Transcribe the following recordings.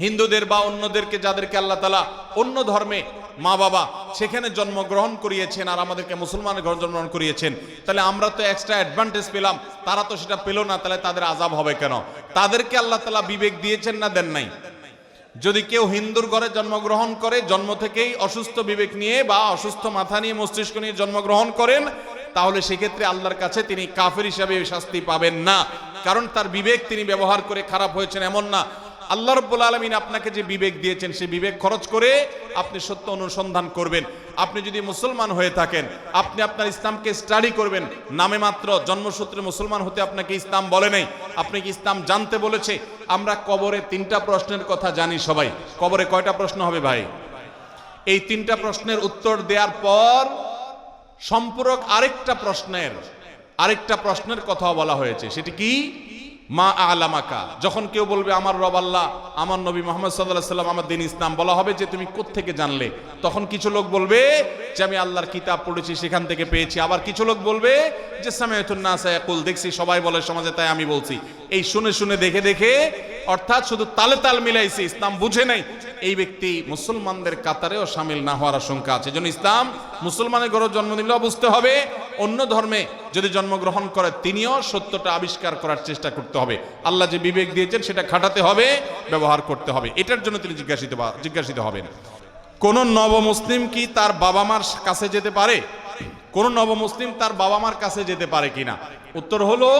হিন্দুদের বা অন্যদেরকে যাদেরকে আল্লাহ তালা অন্য ধর্মে মা বাবা সেখানে জন্মগ্রহণ করিয়েছেন আর আমাদেরকে মুসলমানের ঘর জন্মগ্রহণ করিয়েছেন, তাহলে আমরা তো এক্সট্রা অ্যাডভান্টেজ পেলাম, তারা তো সেটা পেল না, তাহলে তাদের আজাব হবে কেন? তাদেরকে আল্লাহ তালা বিবেক দিয়েছেন না দেন নাই? যদি কেউ হিন্দুর ঘরে জন্মগ্রহণ করে, জন্ম থেকেই অসুস্থ বিবেক নিয়ে বা অসুস্থ মাথা নিয়ে মস্তিষ্ক নিয়ে জন্মগ্রহণ করেন, তাহলে সেক্ষেত্রে আল্লাহর কাছে তিনি কাফের হিসাবে শাস্তি পাবেন না। কারণ তার বিবেক তিনি ব্যবহার করে খারাপ হয়েছেন এমন না আল্লাহ রব্বুল আলমিন আপনাকে যে বিবেক দিয়েছেন, সেই বিবেক খরচ করে আপনি সত্য অনুসন্ধান করবেন। আপনি যদি মুসলমান হয়ে থাকেন, আপনি আপনার ইসলামকে স্টাডি করবেন। নামে মাত্র জন্মসূত্রে মুসলমান হতে আপনাকে ইসলাম বলে নাই। আপনি কি ইসলাম জানতে বলেছে? আমরা কবরে তিনটা প্রশ্নের কথা জানি সবাই। কবরে কয়টা প্রশ্ন হবে ভাই? এই তিনটা প্রশ্নের উত্তর দেওয়ার পর সম্পূরক আরেকটা প্রশ্নের আরেকটা প্রশ্নের কথা বলা হয়েছে। সেটি কি? মা আলামাকা। যখন কেউ বলবে, আমার রব আল্লাহ, আমার নবী মোহাম্মদ সাল্লাহ সাল্লাম আমার দিন ইসলাম। বলা হবে যে, তুমি থেকে জানলে? তখন কিছু লোক বলবে যে, আমি আল্লাহর কিতাব পড়েছি, সেখান থেকে পেয়েছি। আবার কিছু লোক বলবে যে সামায়াতুন্নাসায়াকুল দেখছি সবাই বলে সমাজে, তাই আমি বলছি। এই শুনে শুনে দেখে দেখে, অর্থাৎ শুধু তালে তাল মিলাইছে, ইসলাম বুঝে নাই। এই ব্যক্তি মুসলমানদের কাতারেও সামিল না হওয়ার আশঙ্কা আছে। যেন ইসলাম মুসলমানের ঘরে জন্ম দিলেও বুঝতে হবে অন্য ধর্মে যদি জন্মগ্রহণ করে, তিনিও সত্যটা আবিষ্কার করার চেষ্টা করতে হবে। আল্লাহ যে বিবেক দিয়েছেন, সেটা খাটাতে হবে, ব্যবহার করতে হবে। এটার জন্য তিনি জিজ্ঞাসিত জিজ্ঞাসিত হবেন। কোন নবমুসলিম কি তার বাবা মার কাছে যেতে পারে? কোন নবমুসলিম তার বাবা মার কাছে যেতে পারে কিনা? উত্তর হলো,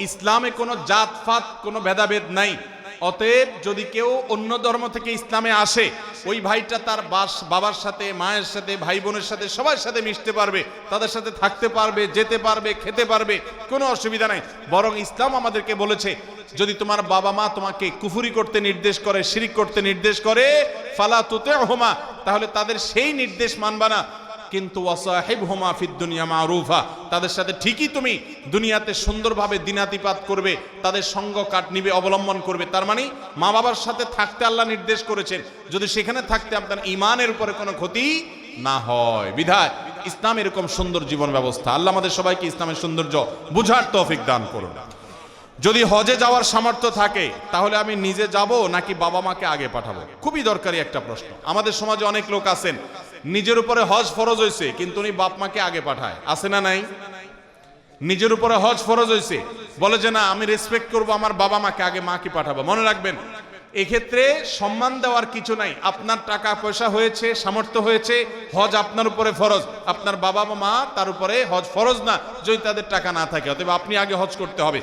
ইসলামে কোনো জাতফাত, কোনো ভেদাভেদ নাই। অতএব যদি কেউ অন্য ধর্ম থেকে ইসলামে আসে, ওই ভাইটা তার বাস, বাবার সাথে, মায়ের সাথে, ভাই বোনের সাথে, সবার সাথে মিশতে পারবে, তাদের সাথে থাকতে পারবে, যেতে পারবে, খেতে পারবে, কোনো অসুবিধা নাই। বরং ইসলাম আমাদেরকে বলেছে, যদি তোমার বাবা মা তোমাকে কুফুরি করতে নির্দেশ করে, শিরিক করতে নির্দেশ করে, ফালা তুতে হোমা তাহলে তাদের সেই নির্দেশ মানবা না। কিন্তু ওয়াসাহিব হোমা ফিদ দুনিয়া মারুফা, তাদের সাথে ঠিকই তুমি দুনিয়াতে সুন্দরভাবে দিনাতিপাত করবে, তাদের সঙ্গ কাট নিবে, অবলম্বন করবে। তার মানে মা বাবার সাথে থাকতে আল্লাহ নির্দেশ করেছেন, যদি সেখানে থাকতে আপনার ইমানের উপরে কোনো ক্ষতি না হয়। বিধায়, ইসলাম এরকম সুন্দর জীবন ব্যবস্থা। আল্লাহ আমাদের সবাইকে ইসলামের সৌন্দর্য বুঝার তৌফিক দান করুন। যদি হজে যাওয়ার সামর্থ্য থাকে, তাহলে আমি নিজে যাব নাকি বাবা মাকে আগে পাঠাবো? খুবই দরকারি একটা প্রশ্ন। আমাদের সমাজে অনেক লোক আছেন নিজের উপরে হজ ফরজ হয়েছে কিন্তু উনি বাপ মাকে আগে পাঠায়। আছে না নাই? নিজের উপরে হজ ফরজ হয়েছে বলে যে, না, আমি রেসপেক্ট করব আমার বাবা মাকে, আগে মাকে পাঠাবো? মনে রাখবেন, এক্ষেত্রে সম্মান দেওয়ার কিছু নাই। আপনার টাকা পয়সা হয়েছে, সামর্থ্য হয়েছে, হজ আপনার উপরে ফরজ। আপনার বাবা মা তার উপরে হজ ফরজ না, যদি তাদের টাকা না থাকে, অতএব আপনি আগে হজ করতে হবে।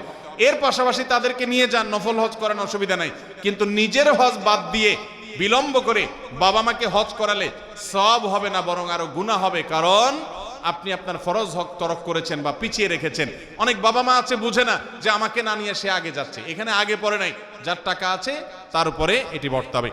এর পাশাপাশি তাদেরকে নিয়ে যান, নফল হজ করেন অসুবিধা নাই। কিন্তু নিজের হজ বাদ দিয়ে বিলম্ব করে বাবা মাকে হজ করালে সব হবে না, বরং আরও গুণা হবে। কারণ আপনি আপনার ফরজ হক তরফ করেছেন বা পিছিয়ে রেখেছেন। অনেক বাবা মা আছে, বুঝে না যে আমাকে না নিয়ে সে আগে যাচ্ছে। এখানে আগে পরে নাই। যার টাকা আছে, তার উপরে এটি বর্তাবে।